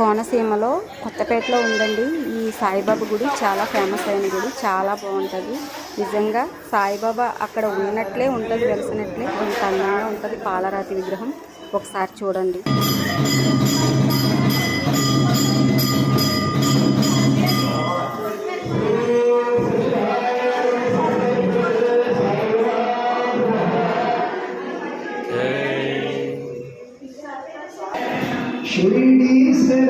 కోనసీమలో కొత్తపేటలో ఉందండి. ఈ సాయిబాబా గుడి చాలా ఫేమస్ అయిన గుడి చాలా బాగుంటుంది. నిజంగా సాయిబాబా అక్కడ ఉన్నట్లే ఉంటుంది వెలిసినట్లే. కొంత అందంగా ఉంటుంది పాలరాతి విగ్రహం. ఒకసారి చూడండి. షిరిడి శరణం